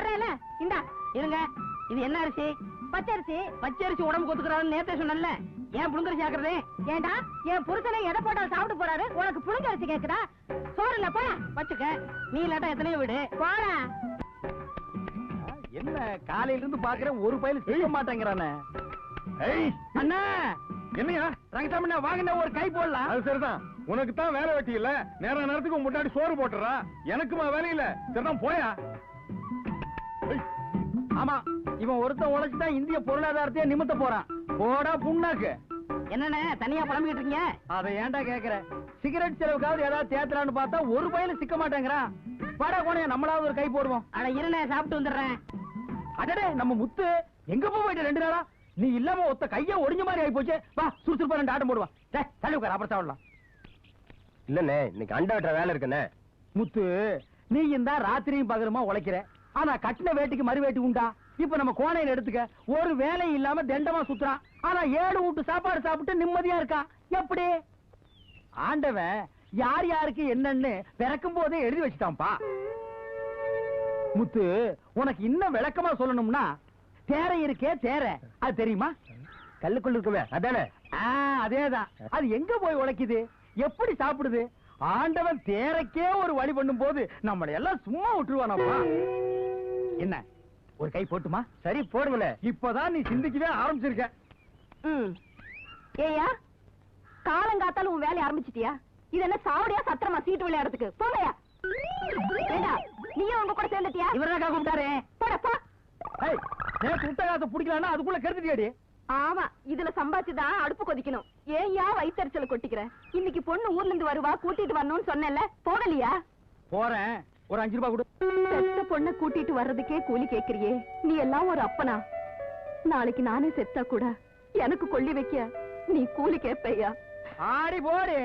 வர்றேல இந்தா இருங்க. இது என்ன அரிசி? பச்சரிசி பச்சரிசி உடம்பு கொத்துக்கிறான்னு நேத்தே சொன்னல ஏன் புழுங்கரிசி ஆக்குறது? ஏண்டா என் புருஷனை எதை போட்டாலும் சாப்பிட்டு போறாரு? உனக்கு புழுங்க அரிசி கேக்குதா? சோறு இல்ல வச்சுக்க. நீ இல்லாட்டா எத்தனையோ வீடு. போல என்ன காலையில இருந்து பாக்குறேன் ஒரு பயில செய்ய மாட்டேங்கிறானே. ஏய் அண்ணா! என்னையா? ரங்கசாமி வாங்கின ஒரு கை போடலாம். அது சரிதான். உனக்கு தான் வேலை வெட்டி இல்ல. நேர நேரத்துக்கு உன் முன்னாடி சோறு போட்டுறா எனக்குமா வேலை இல்ல. சரிதான் போயா. ஆமா இவன் ஒருத்தன் உழைச்சுதான் இந்திய பொருளாதாரத்தையே நிமித்த போறான். போடா புண்ணாக்கு. என்னண்ணே தனியா புலம்பிக்கிட்டு இருக்கீங்க? அதை ஏன்டா கேக்குற? சிகரெட் செலவுக்காவது ஏதாவது தேத்தலான்னு பார்த்தா ஒரு பயில சிக்க மாட்டேங்கிறான். வாடா கோணையா நம்மளாவது ஒரு கை போடுவோம். அட இருண்ணே சாப்பிட்டு வந்துடுறேன். அடடே நம்ம முத்து எங்க போய் போயிட்ட ரெண்டு நாளா? நீ இல்லாம ஒத்த கைய ஒடிஞ்ச மாதிரி ஆகி போச்சு வா சுறுசுறுப்பா ரெண்டு ஆட்டம் போடுவான் டேய், தள்ளி உட்கார் அப்புறம் சாப்பிடலாம். இல்லண்ணே இன்னைக்கு அண்டா வெட்டுற வேலை இருக்குண்ணே. முத்து நீ இந்த ராத்திரியும் பகலுமா உழைக்கிற? ஆனா கட்டின வேட்டிக்கு மறு வேட்டி உண்டா? இப்ப நம்ம கோணையில எடுத்துக்க. ஒரு வேலையும் இல்லாம தண்டமா சுத்துறான். ஆனா ஏழு வீட்டு சாப்பாடு சாப்பிட்டு நிம்மதியா இருக்கான் எப்படி? ஆண்டவன் யார் யாருக்கு என்னன்னு பிறக்கும் போதே எழுதி வச்சுட்டான்ப்பா. முத்து உனக்கு இன்னும் விளக்கமா சொல்லணும்னா தேரை இருக்கே தேரை. அது தெரியுமா? கல்லுக்குள்ள இருக்கவே அதானே? அதேதான். அது எங்க போய் உழைக்குது? எப்படி சாப்பிடுது? ஆண்டவன் தேரைக்கே ஒரு வழி பண்ணும் போது நம்மளை எல்லாம் சும்மா விட்டுருவானப்பா. என்ன ஒரு கை போட்டுமா? சரி போடுங்கண்ணே இப்பதான் நீ சிந்திக்கவே ஆரம்பிச்சிருக்க. ஏயா காலங்காத்தால உன் வேலைய ஆரம்பிச்சிட்டியா? இது என்ன சாவடியா சத்திரமா சீட்டு விளையாடுறதுக்கு? போங்கயா நீயும் உங்க கூட சேர்ந்துட்டியா? இவர்தான் கூப்பிட்டாரு. போட போ. ஏய், நேத்து விட்ட காசை பிடிக்கலன்னா அதுக்குள்ள கருத்துட்டியாடி ஆமா இதுல சம்பாதிச்சுதான் அடுப்பு கொதிக்கணும். ஏன்யா வயித்தறிச்சல கொட்டிக்கிற? இன்னைக்கு பொண்ணு ஊர்ல இருந்து வருவா கூட்டிட்டு வரணும்னு சொன்னேன்ல போகலையா? போறேன். ஒரு அஞ்சு ரூபாய் கொடு. செத்த பொண்ண கூட்டிட்டு வர்றதுக்கே கூலி கேக்குறியே நீ எல்லாம் ஒரு அப்பனா. நாளைக்கு நானே செத்தா கூட எனக்கு கொள்ளி வைக்க நீ கூலி கேப்பையா? ஆடி போடு.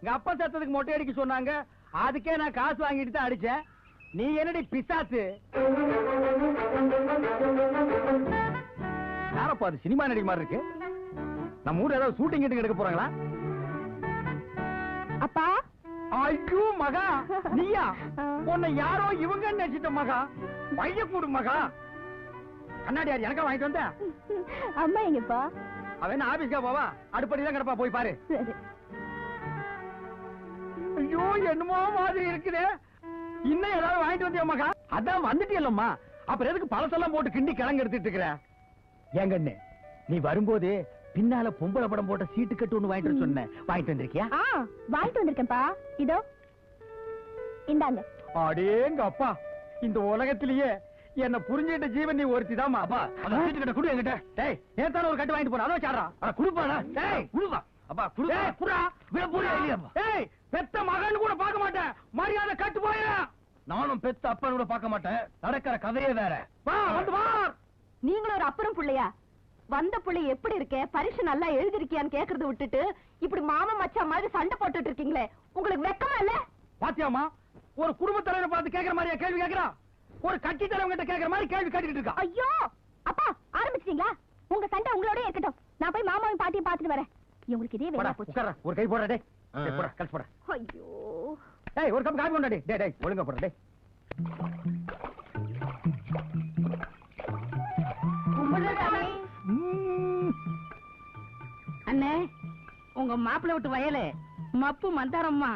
எங்க அப்பா சத்தத்துக்கு மொட்டை அடிக்க சொன்னாங்க. அதுக்கே நான் காசு வாங்கிட்டு தான் அடிச்சேன். நீ என்னடி பிசாசு? யாரப்பா அது சினிமா நடிகை மாதிரி இருக்கு. நம்ம ஊர்ல ஏதாவது ஷூட்டிங் கிட்ட எடுக்க போறாங்களா? அப்பா? ஐயோ மகா நீயா? உன்னை யாரோ இவங்க நினைச்சிட்ட மகா. பைய கூடு மகா. கண்ணாடி யார் எனக்கா வாங்கிட்டு வந்த? அம்மா எங்கப்பா? அவன் ஆபீஸ்க்கா போவா? அடுப்படி தான் கிடப்பா போய் பாரு. ஐயோ என்னமோ மாதிரி இருக்குதே. இன்னும் ஏதாவது வாங்கிட்டு வந்தியா மகா? அதான் வந்துட்டியல்லம்மா. அப்புறம் எதுக்கு பழசெல்லாம் போட்டு கிண்டி கிழங்கு எடுத்துட்டு இருக்கிற? ஏங்கண்ணு நீ வரும்போது பின்னால பொம்பளை படம் போட்ட சீட்டு கட்டு ஒண்ணு வாங்கிட்டு வர சொன்னேன் வாங்கிட்டு வந்திருக்கியா? ஆ வாங்கிட்டு வந்திருக்கேன்ப்பா. இதோ. இந்தாங்க. அடேங்க அப்பா இந்த உலகத்திலேயே என்ன புரிஞ்சுகிட்ட ஜீவன் நீ ஒருத்தி தாமா அப்பா அந்த சீட்டு கட்ட குடு என்கிட்ட. டேய் நேத்தான ஒரு கட்டு வாங்கிட்டு போன? அதை வச்சாடா அட குடுப்பாடா. டேய். குடுப்பா. அப்பா குடு டேய் புறா விட புறா இல்லையா டேய் பெத்த மகன் கூட பார்க்க மாட்டேன். மரியாதை கட்டு போயா நானும் பெத்த அப்பன் கூட பார்க்க மாட்டேன். நடக்கிற கதையே வேற. வா வந்து வா. நீங்களும் ஒரு அப்புறம் புள்ளையா? வந்த புள்ளை எப்படி இருக்க? பரிசு நல்லா எழுதிருக்கியான்னு கேக்குறத விட்டுட்டு இப்படி மாமன் மச்சான் மாதிரி சண்டை போட்டுட்டு இருக்கீங்களே உங்களுக்கு வெக்கமா இல்ல? பாத்தியாமா ஒரு குடும்ப தலைவரை பார்த்து கேக்குற மாதிரியா கேள்வி கேக்குறா? ஒரு கட்சி தலைவங்க கிட்ட கேக்குற மாதிரி கேள்வி கேட்டுக்கிட்டு இருக்கா? ஐயோ! அப்பா ஆரம்பிச்சிட்டீங்களா? உங்க சண்டை உங்களோட இருக்கட்டும். நான் போய் மாமாவையும் பாட்டியும் பாத்துட்டு வரேன். இவங்களுக்கு இதே போடா வேலையா போச்சு ஒரு கை போடா டேய். டேய், போடா கழிச்சு போடா. ஐயோ! டேய் ஒரு கப் காபி கொண்டா டேய். டேய் டேய் ஒழுங்கா போடா டேய். அண்ணே உங்க மாப்பிள்ளை விட்டு வயலு மப்பு மந்தாரம்மா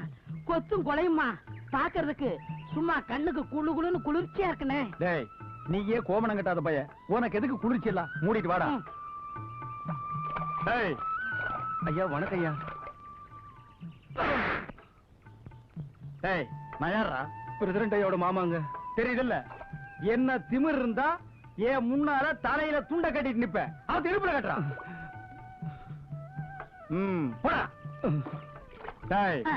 கொத்தும் கொலையுமா பாக்குறதுக்கு சும்மா கண்ணுக்கு குளு குளுன்னு குளிர்ச்சியா இருக்குண்ணே. டேய் நீயே கோமணம் கட்டாத பையன். உனக்கு எதுக்கு குளிர்ச்சி எல்லாம்? மூடிட்டு வாடா. டேய். ஐயா வணக்கம் ஐயா. டேய் நான் யாரா பிரசிடண்ட் ஐயோட மாமாங்க. தெரியுதுல்ல? என்ன திமிர் இருந்தா ஏன் முன்னால தலையில துண்ட கட்டிட்டு நிப்ப அவன் திருப்புல கட்டுறான். போடா. டேய். ஆ.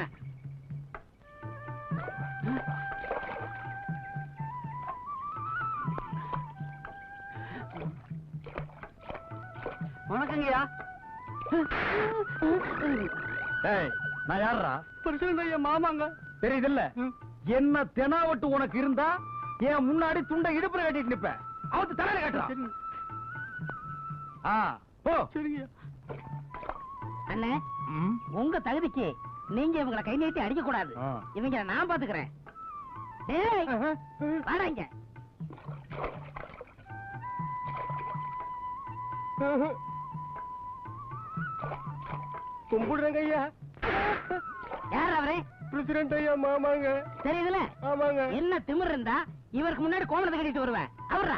வணக்கங்கய்யா. டேய் நான் யாரா ஐயா மாமாங்க. தெரியுதுல்ல? என்ன தெனாவட்டு உனக்கு இருந்தா ஏன் முன்னாடி துண்டை இடுப்புல கட்டிட்டு நிப்ப அவத்து தலையில கட்டுறான். ஆ போ. சரிங்க அண்ணே உங்க தகுதிக்கு நீங்க இவங்களை கை நீட்டி அடிக்க கூடாது இவங்க நான் பாத்துக்கிறேன். வாடாங்க கும்பிடுறேங்க ஐயா. யார் அவரு? பிரசிடென்ட் ஐயா மாமாங்க. தெரியுதுல? ஆமாங்க. என்ன திமிர் இருந்தா இவருக்கு முன்னாடி கோமலத்தை கட்டிட்டு வருவேன். அவர்ரா.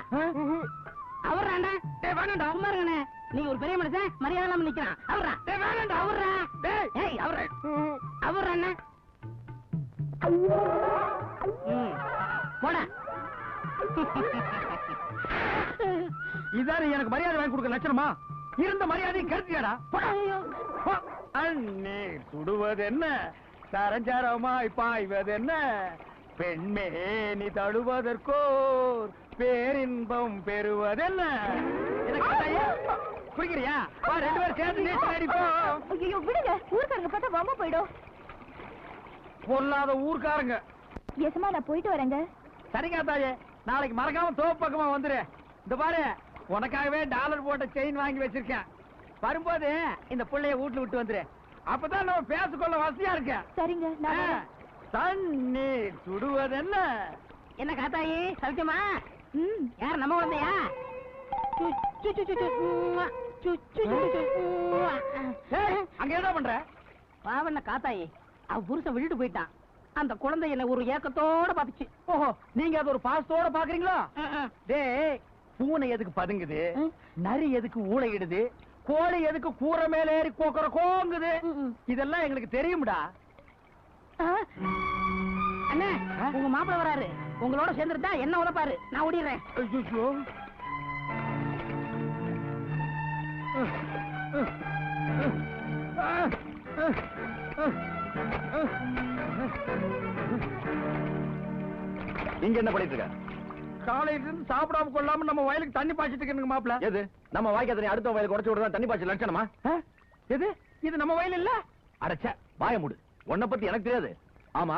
அவர்ராண்டா? வேணாண்டா அம்மா இருங்கண்ணே. நீங்க ஒரு பெரிய மனுஷன் மரியாதை இல்லாம நிக்கிறான். அவர்ரா டேய் வேணாம்டா அவர்ரா டேய். ஏய் அவர்ரா அவர்ரா ம். போடா. இதானே எனக்கு மரியாதை வாங்கி கொடுக்க லட்சணமா? இருந்த மரியாதையை கருத்தியாடா அண்ணே சுடுவது என்ன சரஞ்சரமாய் பாய்வது என்ன பெண்மே நீ தழுவதற்கோ பேரின்பம் பெறுவதென்ன? குடிக்கிறியா வா ரெண்டு பேரும் சேர்ந்து நீச்சல் அடிப்போம் ஐயோ விடுங்க ஊருக்காரங்க பார்த்தா வம்ப போயிடும் பொல்லாத ஊர்க்காரங்க எசமா நான் போயிட்டு வரேங்க சரிங்க தாயே நாளைக்கு மறக்காம தோப்பு பக்கமா வந்துரு இந்த பாரு உனக்காகவே டாலர் போட்ட செயின் வாங்கி வச்சிருக்கேன் வரும்போது இந்த புள்ளைய வீட்டுல விட்டு வந்துரு அப்பதான் நம்ம பேசிக்கொள்ள வசதியா இருக்க சரிங்க. தண்ணீர் சுடுவது என்ன என்ன காத்தாயி சவிச்சமா ம் யார் நம்ம குழந்தையா அங்க என்ன பண்ற? பாவண்ண காத்தாயி அவ புருஷன் விட்டுட்டு போயிட்டான். அந்த குழந்தை என்ன ஒரு ஏக்கத்தோட பாத்துச்சு. ஓஹோ நீங்க அது ஒரு பாசத்தோட பாக்குறீங்களா. டேய் பூனை எதுக்கு பதுங்குது. நரி எதுக்கு ஊளையிடுது? கோழி எதுக்கு கூரை மேல ஏறி கோக்குற கோங்குது. இதெல்லாம் எங்களுக்கு தெரியும்டா? அண்ணே உங்க மாப்பிள்ள வராரு. உங்களோட சேர்ந்துருந்தா என்ன உதப்பாரு? நான் ஓடிடுறேன். இங்க என்ன பண்ணிட்டு இருக்க? காலையில இருந்து சாப்பிடாம கொள்ளாம நம்ம வயலுக்கு தண்ணி பாய்ச்சிட்டு இருக்கணுங்க மாப்பிள எது? நம்ம வாய்க்கா தண்ணி அடுத்த வயலுக்கு உடச்சு விடுறதா? தண்ணி பாய்ச்சல் லட்சணமா? எது? இது நம்ம வயல் இல்ல? அடைச்ச வாய மூடு. உன்னை பத்தி எனக்கு தெரியாது. ஆமா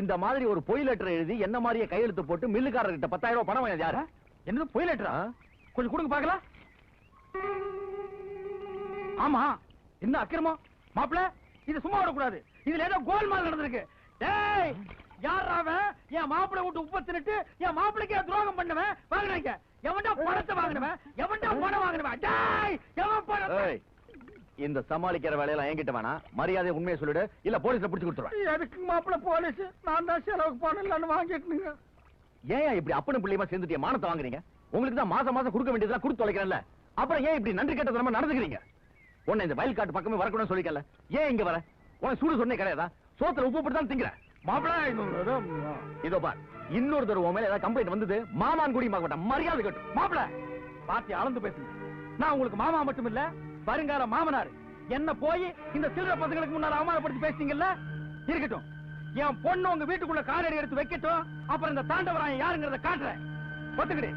இந்த மாதிரி ஒரு பொய் லெட்டர் எழுதி என்ன மாதிரியே கையெழுத்து போட்டு மில்லுக்காரர்கிட்ட பத்தாயிரம் ரூபாய் பணம் வாங்கினது யாரு? என்னது பொய் லெட்டரா? கொஞ்சம் கொடுங்க பாக்கலாம் ஆமா. என்ன அக்கிரமம்? மாப்பிள இது சும்மா விடக்கூடாது. இதுல ஏதோ கோல்மால் நடந்திருக்கு. டேய் யார் அவன்? என் மாப்பிளை விட்டு உப்ப தின்னுட்டு என் மாப்பிளைக்கு துரோகம் பண்ணவன். வாங்கினாங்க. எவன்டா பணத்தை வாங்கினவன்? எவன்டா பணம் வாங்கினவன்? டேய் எவன் ஏய், இந்த சமாளிக்கிற வேலையெல்லாம் என்கிட்ட வேணாம். மரியாதை உண்மையை சொல்லிடு. இல்ல போலீஸ்ல பிடிச்சு கொடுத்துருவேன். எதுக்கு மாப்பிள போலீஸ்? நான் தான் செலவுக்கு பணம் இல்லைன்னு வாங்கிட்டுங்க ஏன் இப்படி அப்பனும் பிள்ளையுமா சேர்ந்துட்டு மானத்தை வாங்குறீங்க? உங்களுக்கு தான் மாசம் மாசம் கொடுக்க வேண்டியதெல்லாம் கொடுத்து தொலைக்கிறேன்ல. அப்புறம் ஏன் இப்படி நன்றி கெட்டதனமா நடந்துக்கிறீங்க? உன்னை இந்த வயல் காட்டு பக்கமே வரக்கூடாதுன்னு சொல்லிக்கல ஏன் இங்க வர? உனக்கு சூடு சொன்னே கிடையாதா? சோத்துல உப்பு போட்டு தான் திங்கிற. இதோ பார். இன்னொரு தடவை உன் மேல ஏதாவது கம்ப்ளைண்ட் வந்தது மாமான் குடி மாட்ட மரியாதை கட்டும் மாப்பிள பாத்தி அளந்து பேசுங்க. நான் உங்களுக்கு மாமா மட்டும் இல்ல வருங்கால மாமனார். என்ன போய் இந்த சில்லற பசங்களுக்கு முன்னால அவமானப்படுத்தி பேசுனீங்கல்ல இருக்கட்டும். என் பொண்ணு உங்க வீட்டுக்குள்ள காலடி எடுத்து வைக்கட்டும். அப்புறம் இந்த தாண்டவராயன் யாருங்கிறத காட்டுறேன். ஒத்துக்கிடு.